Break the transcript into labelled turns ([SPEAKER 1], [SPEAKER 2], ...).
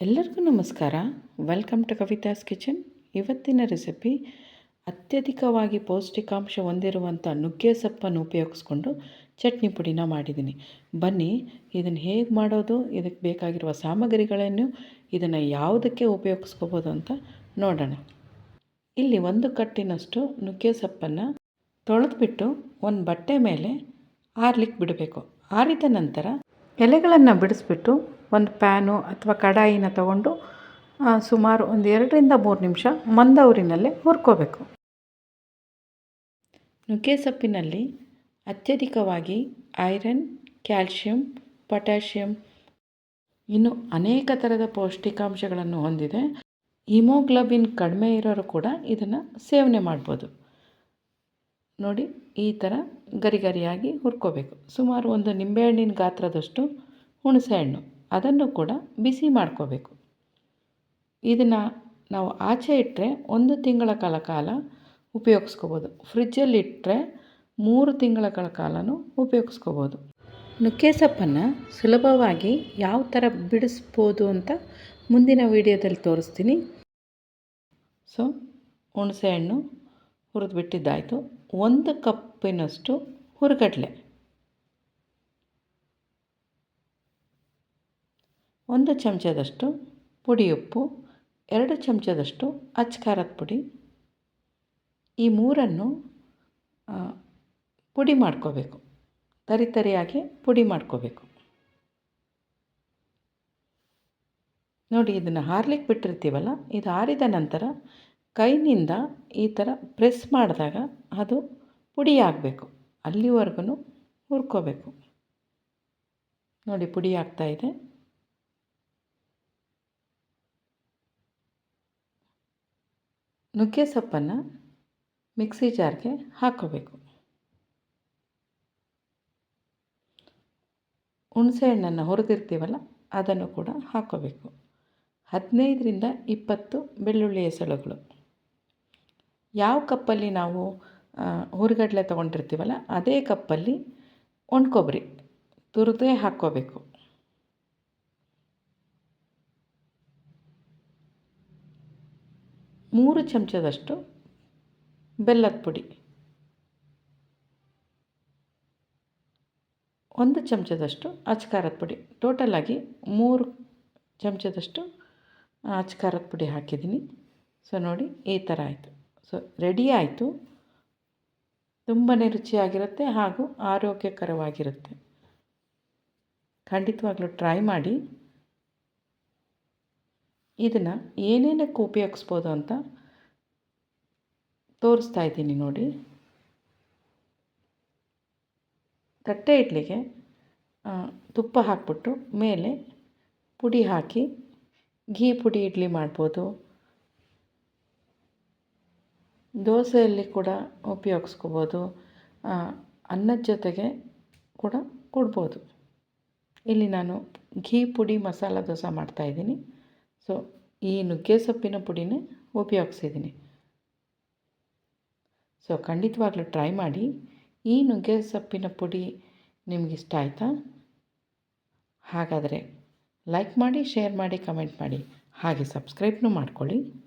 [SPEAKER 1] ಎಲ್ಲರಿಗೂ ನಮಸ್ಕಾರ. Welcome to Kavitha's kitchen ಇವತ್ತಿನ ರೆಸಿಪಿ ಅತ್ಯಧಿಕವಾಗಿ ಪೌಷ್ಟಿಕಾಂಶ ಹೊಂದಿರುವಂಥ ನುಗ್ಗೆ ಸೊಪ್ಪನ್ನು ಉಪಯೋಗಿಸ್ಕೊಂಡು ಚಟ್ನಿ ಪುಡಿನ ಮಾಡಿದ್ದೀನಿ. ಬನ್ನಿ, ಇದನ್ನು ಹೇಗೆ ಮಾಡೋದು, ಇದಕ್ಕೆ ಬೇಕಾಗಿರುವ ಸಾಮಗ್ರಿಗಳನ್ನು ಇದನ್ನು ಯಾವುದಕ್ಕೆ ಉಪಯೋಗಿಸ್ಕೋಬೋದು ಅಂತ ನೋಡೋಣ. ಇಲ್ಲಿ ಒಂದು ಕಟ್ಟಿನಷ್ಟು ನುಗ್ಗೆ ಸೊಪ್ಪನ್ನು ತೊಳೆದ್ಬಿಟ್ಟು ಒಂದು ಬಟ್ಟೆ ಮೇಲೆ ಆರ್ಲಿಕ್ಕೆ ಬಿಡಬೇಕು. ಆರಿದ ನಂತರ ಎಲೆಗಳನ್ನು ಬಿಡಿಸ್ಬಿಟ್ಟು ಒಂದು ಪ್ಯಾನು ಅಥವಾ ಕಡಾಯಿನ ತಗೊಂಡು ಸುಮಾರು ಒಂದು ಎರಡರಿಂದ ಮೂರು ನಿಮಿಷ ಮಂದವರಿನಲ್ಲೇ ಹುರ್ಕೋಬೇಕು. ನುಗ್ಗೆ ಸೊಪ್ಪಿನಲ್ಲಿ ಅತ್ಯಧಿಕವಾಗಿ ಐರನ್, ಕ್ಯಾಲ್ಶಿಯಂ, ಪೊಟ್ಯಾಷಿಯಂ, ಇನ್ನು ಅನೇಕ ಥರದ ಪೌಷ್ಟಿಕಾಂಶಗಳನ್ನು ಹೊಂದಿದೆ. ಹಿಮೋಗ್ಲೋಬಿನ್ ಕಡಿಮೆ ಇರೋರು ಕೂಡ ಇದನ್ನು ಸೇವನೆ ಮಾಡ್ಬೋದು. ನೋಡಿ, ಈ ಥರ ಗರಿಗರಿಯಾಗಿ ಹುರ್ಕೋಬೇಕು. ಸುಮಾರು ಒಂದು ನಿಂಬೆಹಣ್ಣಿನ ಗಾತ್ರದಷ್ಟು ಹುಣಸೆಹಣ್ಣು. ಅದನ್ನು ಕೂಡ ಬಿಸಿ ಮಾಡ್ಕೋಬೇಕು. ಇದನ್ನು ನಾವು ಆಚೆ ಇಟ್ಟರೆ ಒಂದು ತಿಂಗಳ ಕಾಲ ಕಾಲ ಉಪಯೋಗಿಸ್ಕೋಬೋದು. ಫ್ರಿಜ್ಜಲ್ಲಿ ಇಟ್ಟರೆ ಮೂರು ತಿಂಗಳ ಕಾಲನೂ ಉಪಯೋಗಿಸ್ಕೋಬೋದು. ನುಗ್ಗೆ ಸೊಪ್ಪನ್ನು ಸುಲಭವಾಗಿ ಯಾವ ಥರ ಬಿಡಿಸ್ಬೋದು ಅಂತ ಮುಂದಿನ ವಿಡಿಯೋದಲ್ಲಿ ತೋರಿಸ್ತೀನಿ. ಸೊ, ಹುಣಸೆಹಣ್ಣು ಹುರಿದ್ಬಿಟ್ಟಿದ್ದಾಯಿತು. ಒಂದು ಕಪ್ಪಿನಷ್ಟು ಹುರುಗಡ್ಲೆ. ಒಂದು ಚಮಚದಷ್ಟು ಪುಡಿ ಉಪ್ಪು, ಎರಡು ಚಮಚದಷ್ಟು ಅಚ್ಕಾರದ ಪುಡಿ. ಈ ಮೂರನ್ನು ಪುಡಿ ಮಾಡ್ಕೋಬೇಕು. ತರಿ ತರಿಯಾಗಿ ಪುಡಿ ಮಾಡ್ಕೋಬೇಕು. ನೋಡಿ, ಇದನ್ನು ಹಾರ್ಲಿಕ್ಕೆ ಬಿಟ್ಟಿರ್ತೀವಲ್ಲ, ಇದು ಹಾರಿದ ನಂತರ ಕೈನಿಂದ ಈ ಥರ ಪ್ರೆಸ್ ಮಾಡಿದಾಗ ಅದು ಪುಡಿ ಆಗಬೇಕು. ಅಲ್ಲಿವರೆಗೂ ಹುರ್ಕೋಬೇಕು. ನೋಡಿ, ಪುಡಿ ಆಗ್ತಾಯಿದೆ ನುಗ್ಗೆ ಸೊಪ್ಪನ್ನು ಮಿಕ್ಸಿ ಜಾರ್ಗೆ ಹಾಕ್ಕೋಬೇಕು. ಹುಣಸೆಹಣ್ಣನ್ನು ಹುರಿದಿರ್ತೀವಲ್ಲ, ಅದನ್ನು ಕೂಡ ಹಾಕ್ಕೋಬೇಕು. ಹದಿನೈದರಿಂದ ಇಪ್ಪತ್ತು ಬೆಳ್ಳುಳ್ಳಿ ಎಸಳುಗಳು ಯಾವ ಕಪ್ಪಲ್ಲಿ ನಾವು ಹುರಿಗಡಲೆ ತೊಗೊಂಡಿರ್ತೀವಲ್ಲ, ಅದೇ ಕಪ್ಪಲ್ಲಿ ಒಣ ಕೊಬ್ಬರಿ ತುರಿದೇ ಹಾಕ್ಕೋಬೇಕು. ಮೂರು ಚಮಚದಷ್ಟು ಬೆಲ್ಲದ ಪುಡಿ. ಒಂದು ಚಮಚದಷ್ಟು ಅಚ್ಕಾರದ ಪುಡಿ. ಟೋಟಲಾಗಿ ಮೂರು ಚಮಚದಷ್ಟು ಅಚ್ಕಾರದ ಪುಡಿ ಹಾಕಿದ್ದೀನಿ. ಸೊ ನೋಡಿ, ಈ ಥರ ಆಯಿತು. ಸೊ ರೆಡಿ ಆಯಿತು. ತುಂಬಾ ರುಚಿಯಾಗಿರುತ್ತೆ ಹಾಗೂ ಆರೋಗ್ಯಕರವಾಗಿರುತ್ತೆ. ಖಂಡಿತವಾಗ್ಲೂ ಟ್ರೈ ಮಾಡಿ. ಇದನ್ನು ಏನೇನಕ್ಕೆ ಉಪಯೋಗಿಸ್ಬೋದು ಅಂತ ತೋರಿಸ್ತಾ ಇದ್ದೀನಿ ನೋಡಿ. ತಟ್ಟೆ ಇಡ್ಲಿಗೆ ತುಪ್ಪ ಹಾಕ್ಬಿಟ್ಟು ಮೇಲೆ ಪುಡಿ ಹಾಕಿ, ಘೀ ಪುಡಿ ಇಡ್ಲಿ ಮಾಡ್ಬೋದು. ದೋಸೆಯಲ್ಲಿ ಕೂಡ ಉಪಯೋಗಿಸ್ಕೋಬೋದು. ಅನ್ನದ ಜೊತೆಗೆ ಕೂಡ ಕೊಡ್ಬೋದು. ಇಲ್ಲಿ ನಾನು ಘೀ ಪುಡಿ ಮಸಾಲ ದೋಸೆ ಮಾಡ್ತಾಯಿದ್ದೀನಿ ಸೊ ಈ ನುಗ್ಗೆ ಸೊಪ್ಪಿನ ಪುಡಿನೇ ಉಪಯೋಗಿಸಿದ್ದೀನಿ. ಸೊ ಖಂಡಿತವಾಗ್ಲೂ ಟ್ರೈ ಮಾಡಿ. ಈ ನುಗ್ಗೆ ಸೊಪ್ಪಿನ ಪುಡಿ ನಿಮಗಿಷ್ಟ ಆಯಿತಾ? ಹಾಗಾದರೆ ಲೈಕ್ ಮಾಡಿ ಶೇರ್ ಮಾಡಿ ಕಮೆಂಟ್ ಮಾಡಿ. ಹಾಗೆ ಸಬ್ಸ್ಕ್ರೈಬ್ನೂ ಮಾಡ್ಕೊಳ್ಳಿ.